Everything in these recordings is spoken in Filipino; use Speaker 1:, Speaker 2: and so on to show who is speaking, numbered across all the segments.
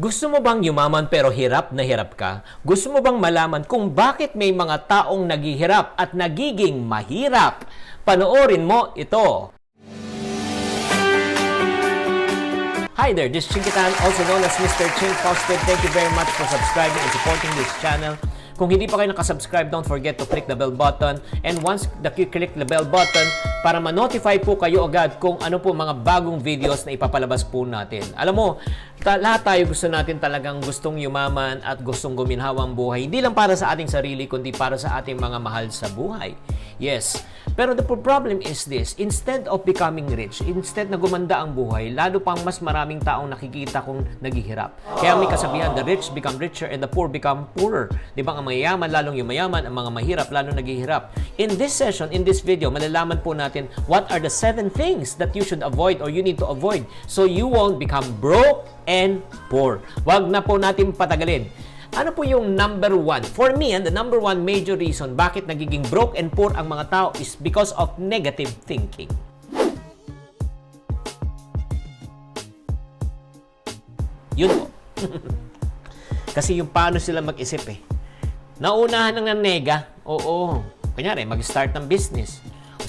Speaker 1: Gusto mo bang yumaman pero hirap na hirap ka? Gusto mo bang malaman kung bakit may mga taong naghihirap at nagiging mahirap? Panoorin mo ito. Hi there, this is Chinkitan, also known as Mr. Chink Posted. Thank you very much for subscribing and supporting this channel. Kung hindi pa kayo nakasubscribe, don't forget to click the bell button. And once you click the bell button, para ma-notify po kayo agad kung ano po mga bagong videos na ipapalabas po natin. Alam mo, ta- lahat tayo gusto natin talagang gustong yumaman at gustong guminhawa ang buhay. Hindi lang para sa ating sarili, kundi para sa ating mga mahal sa buhay. Yes. Pero the problem is this, instead of becoming rich, instead na gumanda ang buhay, lalo pang mas maraming taong nakikita kung naghihirap. Kaya may kasabihan, the rich become richer and the poor become poorer. Di ba ang mayayaman, lalong yumayaman, ang mga mahirap, lalong naghihirap. In this session, in this video, malalaman po natin what are the seven things that you should avoid or you need to avoid so you won't become broke and poor. Wag na po natin patagalin. Ano po yung number one? For me, and the number one major reason bakit nagiging broke and poor ang mga tao is because of negative thinking. Yun po. Kasi yung paano sila mag-isip eh. Naunahan ng nega, oo. Kunyari, mag-start ng business.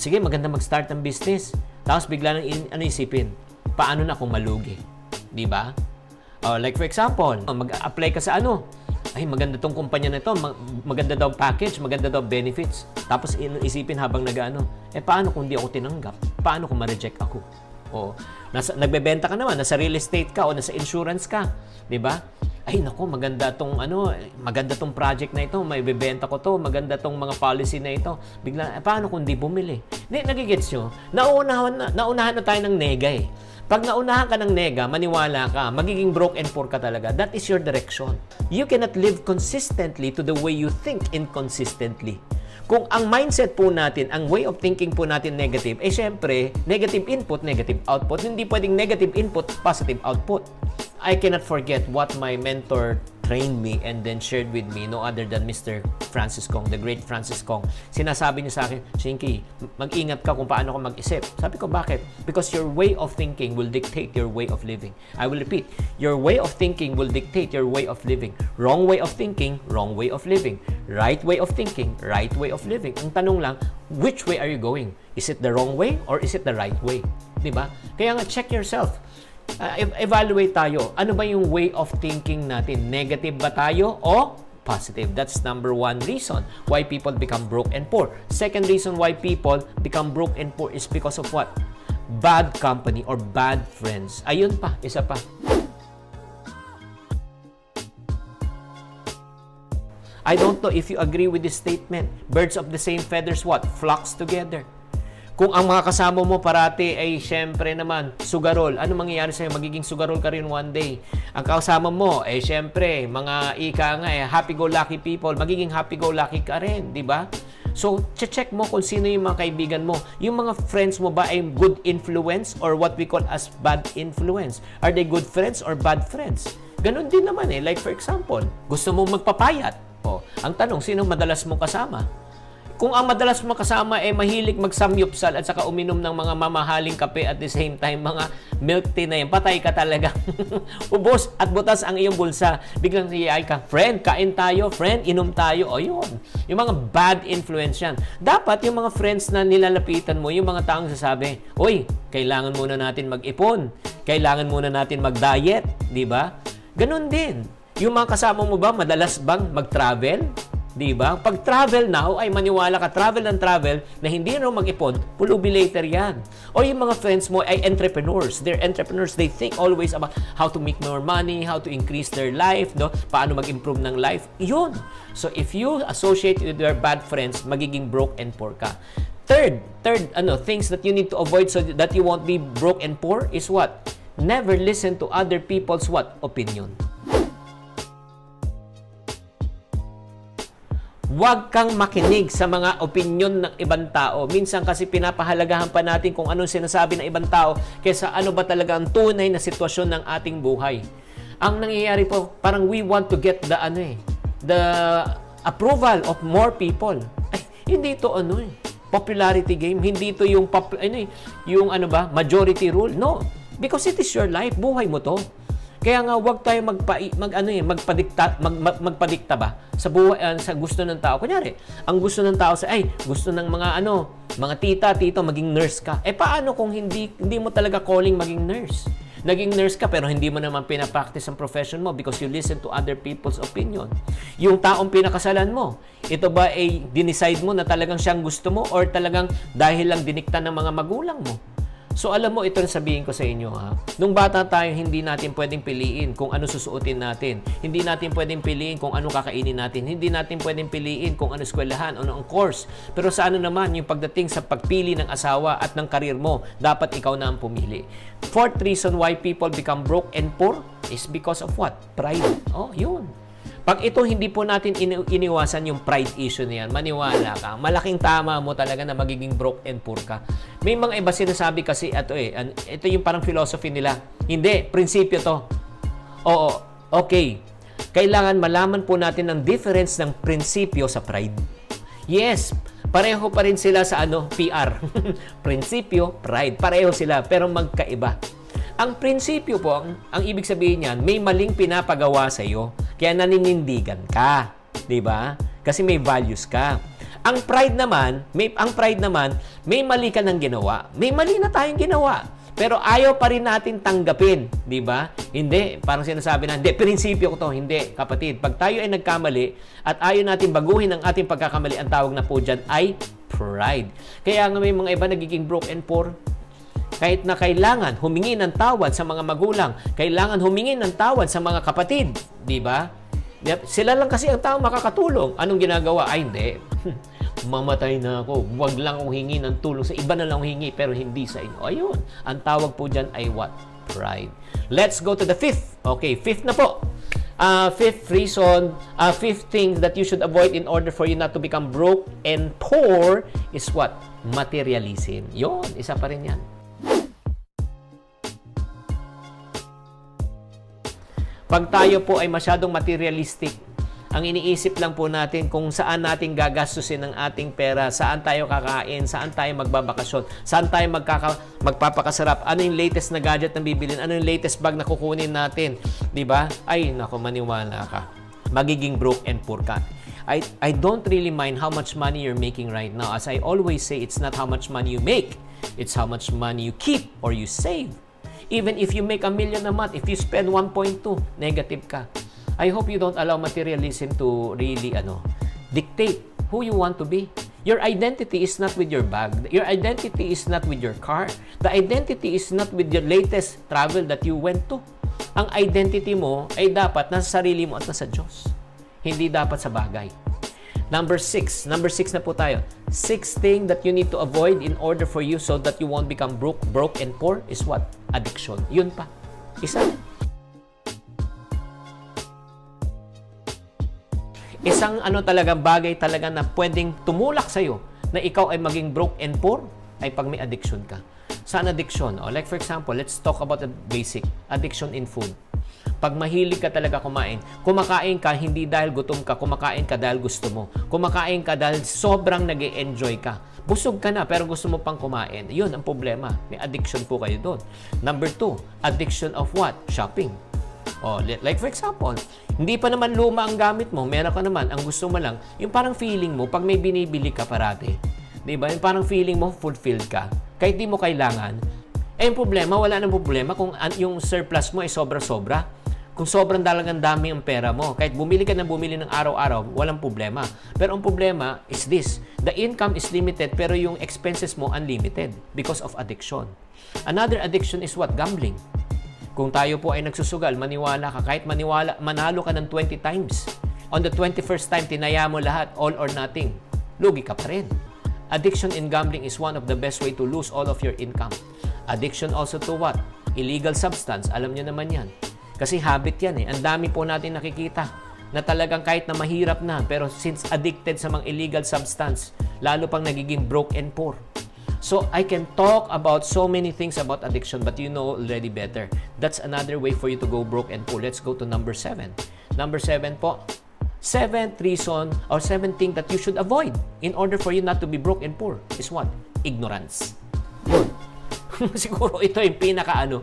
Speaker 1: Sige, maganda mag-start ng business. Tapos bigla nang in, ano isipin, paano na kung malugi? Di ba? Oh, like for example, mag-apply ka sa ano, ay maganda tong kumpanya na ito, mag- maganda daw package, maganda daw benefits. Tapos in- isipin habang nag-ano, eh paano kung di ako tinanggap? Paano kung ma-reject ako? O, nasa, nagbebenta ka naman, nasa real estate ka o nasa insurance ka, 'di ba? Ay nako, maganda tong ano, maganda tong project na ito, may bebenta ko to, maganda tong mga policy na ito. Bigla, eh, paano kung di bumili? Hindi, nagigets nyo? Nauunahan na, naunahan na tayo ng nega eh. Pag naunahan ka ng nega, maniwala ka, magiging broke and poor ka talaga. That is your direction. You cannot live consistently to the way you think inconsistently. Kung ang mindset po natin, ang way of thinking po natin negative, eh syempre, negative input, negative output. Hindi pwedeng negative input, positive output. I cannot forget what my mentor trained me and then shared with me no other than Mr. Francis Kong, the great Francis Kong. Sinasabi niya sa akin, Shinky, mag-ingat ka kung paano ka mag-isip. Sabi ko, bakit? Because your way of thinking will dictate your way of living. I will repeat, your way of thinking will dictate your way of living. Wrong way of thinking, wrong way of living. Right way of thinking, right way of living. Ang tanong lang, which way are you going? Is it the wrong way or is it the right way? 'Di ba? Kaya nga check yourself. Uh, ev- evaluate tayo. Ano ba yung way of thinking natin? Negative ba tayo o positive? That's number one reason why people become broke and poor. Second reason why people become broke and poor is because of what? Bad company or bad friends. Ayun pa, isa pa. I don't know if you agree with this statement. Birds of the same feathers what? Flocks together. Kung ang mga kasama mo parati ay syempre naman sugarol, ano mangyayari sa'yo? Magiging sugarol ka rin one day. Ang kasama mo ay syempre mga ika nga eh, happy-go-lucky people, magiging happy-go-lucky ka rin, di ba? So, check mo kung sino yung mga kaibigan mo. Yung mga friends mo ba ay good influence or what we call as bad influence? Are they good friends or bad friends? Ganon din naman eh. Like for example, gusto mo magpapayat. O, ang tanong, sino madalas mong kasama? Kung ang madalas mo kasama ay mahilig magsamyupsal at saka uminom ng mga mamahaling kape at the same time mga milk tea na yan, patay ka talaga. Ubos at butas ang iyong bulsa. Biglang siyay ka, friend, kain tayo, friend, inom tayo. O yun, yung mga bad influence yan. Dapat yung mga friends na nilalapitan mo, yung mga taong sasabi, Uy, kailangan muna natin mag-ipon. Kailangan muna natin mag-diet. Di ba? Ganon din. Yung mga kasama mo ba, madalas bang mag-travel? Di ba? Pag travel now, ay maniwala ka, travel and travel, na hindi na mag-ipon, pulubi later yan. O yung mga friends mo ay entrepreneurs. They're entrepreneurs. They think always about how to make more money, how to increase their life, no? paano mag-improve ng life. Yun. So if you associate with your bad friends, magiging broke and poor ka. Third, third ano, things that you need to avoid so that you won't be broke and poor is what? Never listen to other people's what? Opinion. Huwag kang makinig sa mga opinion ng ibang tao. Minsan kasi pinapahalagahan pa natin kung anong sinasabi ng ibang tao kaysa ano ba talaga ang tunay na sitwasyon ng ating buhay. Ang nangyayari po, parang we want to get the ano eh, the approval of more people. Ay, hindi ito ano eh, popularity game. Hindi ito yung pop, ano eh, yung ano ba, majority rule. No. Because it is your life, buhay mo to. Kaya nga wag tayo magpa mag ano eh, magpadikta mag, mag- magpadikta ba sa buhay ah, sa gusto ng tao. Kunyari, ang gusto ng tao sa ay gusto ng mga ano, mga tita, tito maging nurse ka. Eh paano kung hindi hindi mo talaga calling maging nurse? Naging nurse ka pero hindi mo naman pinapractice ang profession mo because you listen to other people's opinion. Yung taong pinakasalan mo, ito ba ay dinicide mo na talagang siyang gusto mo or talagang dahil lang dinikta ng mga magulang mo? So alam mo, ito ang sabihin ko sa inyo ha. Nung bata tayo, hindi natin pwedeng piliin kung ano susuotin natin. Hindi natin pwedeng piliin kung ano kakainin natin. Hindi natin pwedeng piliin kung ano eskwelahan, ano ang course. Pero sa ano naman, yung pagdating sa pagpili ng asawa at ng karir mo, dapat ikaw na ang pumili. Fourth reason why people become broke and poor is because of what? Pride. Oh, yun. Pag ito hindi po natin ini- iniwasan yung pride issue na yan, maniwala ka, malaking tama mo talaga na magiging broke and poor ka. May mga iba sinasabi kasi, ito eh, ito yung parang philosophy nila. Hindi, prinsipyo to. Oo, okay. Kailangan malaman po natin ang difference ng prinsipyo sa pride. Yes, pareho pa rin sila sa ano, PR. prinsipyo, pride. Pareho sila, pero magkaiba. Ang prinsipyo po, ang, ang ibig sabihin niyan, may maling pinapagawa sa iyo, kaya naninindigan ka, 'di ba? Kasi may values ka. Ang pride naman, may ang pride naman, may mali ka nang ginawa. May mali na tayong ginawa. Pero ayaw pa rin natin tanggapin, 'di ba? Hindi, parang sinasabi na, hindi, prinsipyo ko 'to, hindi, kapatid. Pag tayo ay nagkamali at ayaw natin baguhin ang ating pagkakamali, ang tawag na po diyan ay pride. Kaya nga may mga iba nagiging broke and poor kahit na kailangan humingi ng tawad sa mga magulang, kailangan humingi ng tawad sa mga kapatid, di ba? Sila lang kasi ang tao makakatulong. Anong ginagawa? Ay, hindi. Mamatay na ako. Huwag lang akong hingi ng tulong. Sa iba na lang hingi, pero hindi sa inyo. Ayun. Ang tawag po dyan ay what? Pride. Let's go to the fifth. Okay, fifth na po. Uh, fifth reason, uh, fifth thing that you should avoid in order for you not to become broke and poor is what? Materialism. Yon, isa pa rin yan. Pag tayo po ay masyadong materialistic, ang iniisip lang po natin kung saan natin gagastusin ang ating pera, saan tayo kakain, saan tayo magbabakasyon, saan tayo magkaka, magpapakasarap, ano yung latest na gadget na bibilin, ano yung latest bag na kukunin natin, di ba? Ay, nako, maniwala ka. Magiging broke and poor ka. I, I don't really mind how much money you're making right now. As I always say, it's not how much money you make, it's how much money you keep or you save. Even if you make a million a month, if you spend 1.2, negative ka. I hope you don't allow materialism to really ano, dictate who you want to be. Your identity is not with your bag. Your identity is not with your car. The identity is not with your latest travel that you went to. Ang identity mo ay dapat nasa sarili mo at nasa Diyos. Hindi dapat sa bagay. Number six. Number six na po tayo. Six thing that you need to avoid in order for you so that you won't become broke, broke and poor is what? Addiction. Yun pa. Isa. Isang ano talaga bagay talaga na pwedeng tumulak sa iyo na ikaw ay maging broke and poor ay pag may addiction ka. Saan addiction? O, like for example, let's talk about the basic. Addiction in food. Pag mahilig ka talaga kumain, kumakain ka hindi dahil gutom ka, kumakain ka dahil gusto mo. Kumakain ka dahil sobrang nag enjoy ka. Busog ka na pero gusto mo pang kumain. Yun ang problema. May addiction po kayo doon. Number two, addiction of what? Shopping. Oh, li- like for example, hindi pa naman luma ang gamit mo, meron ka naman, ang gusto mo lang, yung parang feeling mo, pag may binibili ka parati, di ba? Yung parang feeling mo, fulfilled ka. Kahit di mo kailangan, eh yung problema, wala nang problema kung yung surplus mo ay sobra-sobra. Kung sobrang dalagang dami ang pera mo, kahit bumili ka na bumili ng araw-araw, walang problema. Pero ang problema is this, the income is limited pero yung expenses mo unlimited because of addiction. Another addiction is what? Gambling. Kung tayo po ay nagsusugal, maniwala ka, kahit maniwala, manalo ka ng 20 times. On the 21st time, tinaya mo lahat, all or nothing. Lugi ka pa rin. Addiction in gambling is one of the best way to lose all of your income. Addiction also to what? Illegal substance. Alam nyo naman yan. Kasi habit yan eh. Ang dami po natin nakikita na talagang kahit na mahirap na, pero since addicted sa mga illegal substance, lalo pang nagiging broke and poor. So I can talk about so many things about addiction, but you know already better. That's another way for you to go broke and poor. Let's go to number seven. Number seven po, seventh reason or seventh thing that you should avoid in order for you not to be broke and poor is what? Ignorance. Siguro ito yung pinaka ano,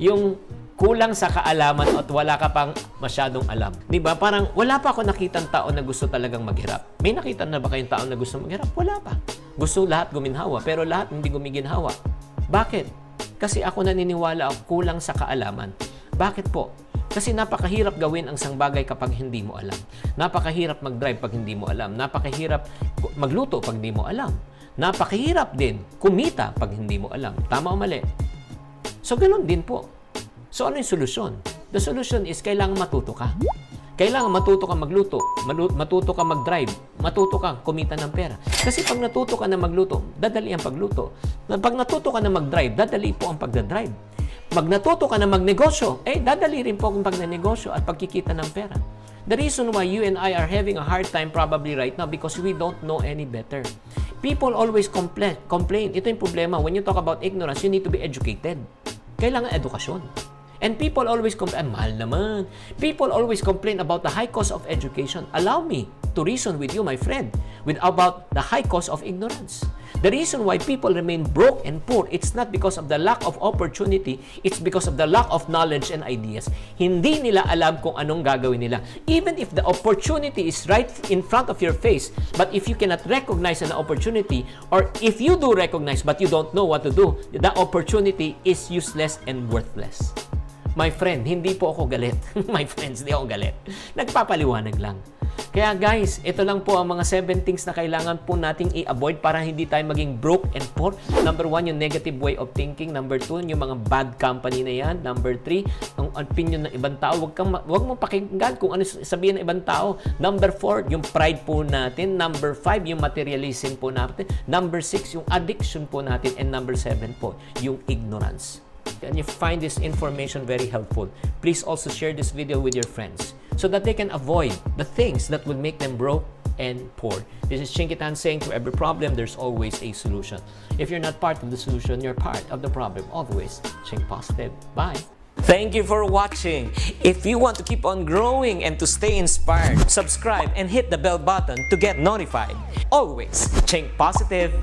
Speaker 1: yung kulang sa kaalaman at wala ka pang masyadong alam. 'Di ba? Parang wala pa ako nakitang tao na gusto talagang maghirap. May nakita na ba kayong tao na gusto maghirap? Wala pa. Gusto lahat guminhawa, pero lahat hindi gumiginhawa. Bakit? Kasi ako naniniwala ako kulang sa kaalaman. Bakit po? Kasi napakahirap gawin ang isang bagay kapag hindi mo alam. Napakahirap mag-drive pag hindi mo alam. Napakahirap magluto pag hindi mo alam. Napakahirap din kumita pag hindi mo alam. Tama o mali? So, ganun din po. So, ano yung solusyon? The solution is kailangan matuto ka. Kailangan matuto ka magluto, matuto ka mag-drive, matuto ka kumita ng pera. Kasi pag natuto ka na magluto, dadali ang pagluto. Pag natuto ka na mag-drive, dadali po ang pagdadrive. Pag natuto ka na magnegosyo, eh dadali rin po ang pagnenegosyo at pagkikita ng pera. The reason why you and I are having a hard time probably right now because we don't know any better. People always complain. complain. Ito yung problema. When you talk about ignorance, you need to be educated. Kailangan edukasyon. And people always complain, mahal naman. People always complain about the high cost of education. Allow me to reason with you, my friend, with about the high cost of ignorance. The reason why people remain broke and poor, it's not because of the lack of opportunity, it's because of the lack of knowledge and ideas. Hindi nila alam kung anong gagawin nila. Even if the opportunity is right in front of your face, but if you cannot recognize an opportunity, or if you do recognize but you don't know what to do, the opportunity is useless and worthless. My friend, hindi po ako galit. My friends, hindi ako galit. Nagpapaliwanag lang. Kaya guys, ito lang po ang mga 7 things na kailangan po nating i-avoid para hindi tayo maging broke and poor. Number 1, yung negative way of thinking. Number 2, yung mga bad company na yan. Number 3, ang opinion ng ibang tao. Huwag, kang, huwag mo pakinggan kung ano sabihin ng ibang tao. Number 4, yung pride po natin. Number 5, yung materialism po natin. Number 6, yung addiction po natin. And number 7 po, yung ignorance and you find this information very helpful, please also share this video with your friends so that they can avoid the things that would make them broke and poor. This is Chinkitan saying to every problem, there's always a solution. If you're not part of the solution, you're part of the problem. Always think positive. Bye. Thank you for watching. If you want to keep on growing and to stay inspired, subscribe and hit the bell button to get notified. Always think positive.